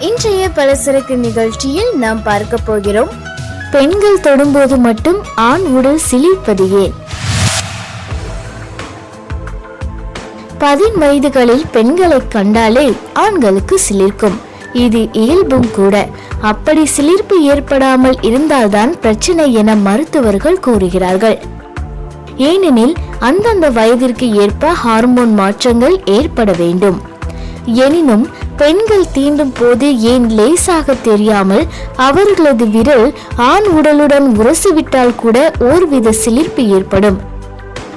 இன்றைய பலசரக்கு நிகழ்ச்சியில் நாம் பார்க்க போகிறோம். பெண்கள் தொடும்போது மட்டும் ஆண் உடல் சிலிர்ப்பது ஏன்? பதின் வயதுகளில் பெண்களை கண்டாலே ஆண்களுக்கு சிலிர்க்கும். இது இயல்பும் கூட. அப்படி சிலிர்ப்பு ஏற்படாமல் இருந்தால்தான் பிரச்சனை என மருத்துவர்கள் கூறுகிறார்கள். ஏனெனில் அந்தந்த வயதிற்கு ஏற்ப ஹார்மோன் மாற்றங்கள் ஏற்பட வேண்டும். எனினும் பெண்கள் தீண்டும் போது ஏன் லேசாக தெரியாமல் அவர்களது விரல் ஆண் உடலுடன் உரசிவிட்டால் கூட ஓர்வித சிலிர்ப்பு ஏற்படும்.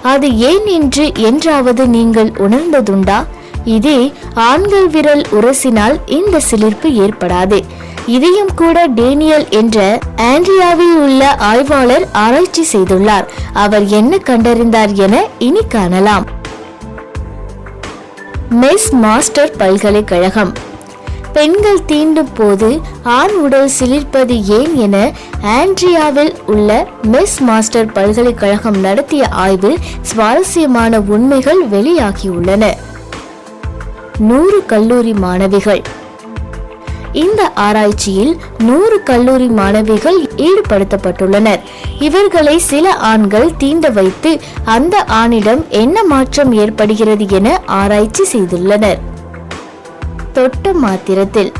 அது ஏன் என்று என்றாவது நீங்கள் உணர்ந்ததுண்டா? இதே ஆண்கள் விரல் உரசினால் இந்த சிலிர்ப்பு ஏற்படாது. இதையும் கூட டேனியல் என்ற ஆண்ட்ரியாவில் உள்ள ஆய்வாளர் ஆராய்ச்சி செய்துள்ளார். அவர் என்ன கண்டறிந்தார் என இனி காணலாம். மெஸ் மாஸ்டர் பல்கலைக்கழகம். பெண்கள் தீண்டும் போது ஆண் உடல் சிலிர்ப்பது ஏன் என ஆண்ட்ரியாவில் உள்ள மெஸ் மாஸ்டர் பல்கலைக்கழகம் நடத்திய ஆய்வில் சுவாரஸ்யமான உண்மைகள் வெளியாகியுள்ளன. நூறு கல்லூரி மாணவிகள் இந்த ஆராய்ச்சியில் நூறு கல்லூரி மாணவிகள் ஈடுபடுத்தப்பட்டுள்ளனர். இவர்களை சில ஆண்கள் தீண்ட வைத்து அந்த ஆணிடம் என்ன மாற்றம் ஏற்படுகிறது என ஆராய்ச்சி செய்துள்ளனர். தொட்ட மாத்திரத்தில்.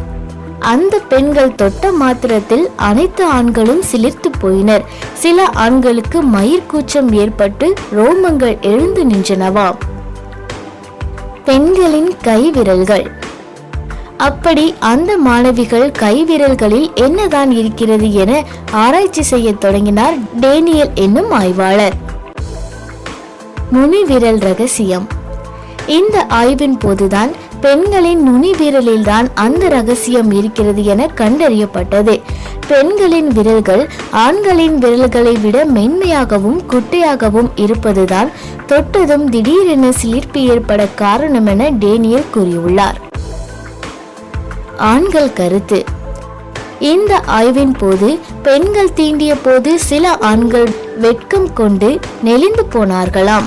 அந்த பெண்கள் தொட்ட மாத்திரத்தில் அனைத்து ஆண்களும் சிலிர்த்து போயினர். சில ஆண்களுக்கு மயிர்கூச்சம் ஏற்பட்டு ரோமங்கள் எழுந்து நின்றனவாம். பெண்களின் கை விரல்கள் அப்படி அந்த மாணவிகள் கைவிரல்களில் என்னதான் இருக்கிறது என ஆராய்ச்சி செய்ய தொடங்கினார் டேனியல் என்னும் ஆய்வாளர். நுனிவிரல் ரகசியம். இந்த ஆய்வின் போதுதான் பெண்களின் நுனி விரலில்தான் அந்த ரகசியம் இருக்கிறது என கண்டறியப்பட்டது. பெண்களின் விரல்கள் ஆண்களின் விரல்களை விட மென்மையாகவும் குட்டையாகவும் இருப்பதுதான் தொட்டதும் திடீரென சிலிர்ப்பு ஏற்பட காரணம் என டேனியல் கூறியுள்ளார். ஆண்கள் கருத்து. இந்த ஆய்வின் போது பெண்கள் தீண்டிய போது சில ஆண்கள் வெட்கம் கொண்டு நெளிந்து போனார்களாம்.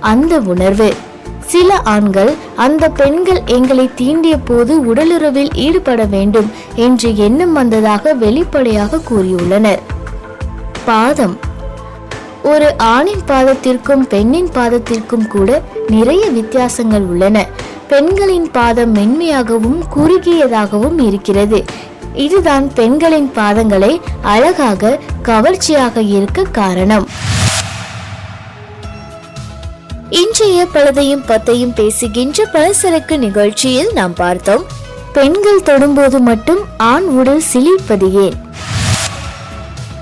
அந்த உணர்வு சில ஆண்கள் அந்த பெண்கள் எங்களை தீண்டிய போது உடலுறவில் ஈடுபட வேண்டும் என்று எண்ணம் வந்ததாக வெளிப்படையாக கூறியுள்ளனர். பாதம் ஒரு ஆணின் பாதத்திற்கும் பெண்ணின் பாதத்திற்கும் கூட நிறைய வித்தியாசங்கள் உள்ளன. பெண்களின் பாதம் மென்மையாகவும் குறுகியதாகவும் இருக்கிறது. இதுதான் பெண்களின் பாதங்களை அழகாக கவர்ச்சியாக இருக்க காரணம். இன்றைய பழதையும் பத்தையும் பேசுகின்ற பலசரக்கு நிகழ்ச்சியில் நாம் பார்த்தோம். பெண்கள் தொடும்போது மட்டும் ஆண் உடல் சிலிர்ப்பது ஏன்?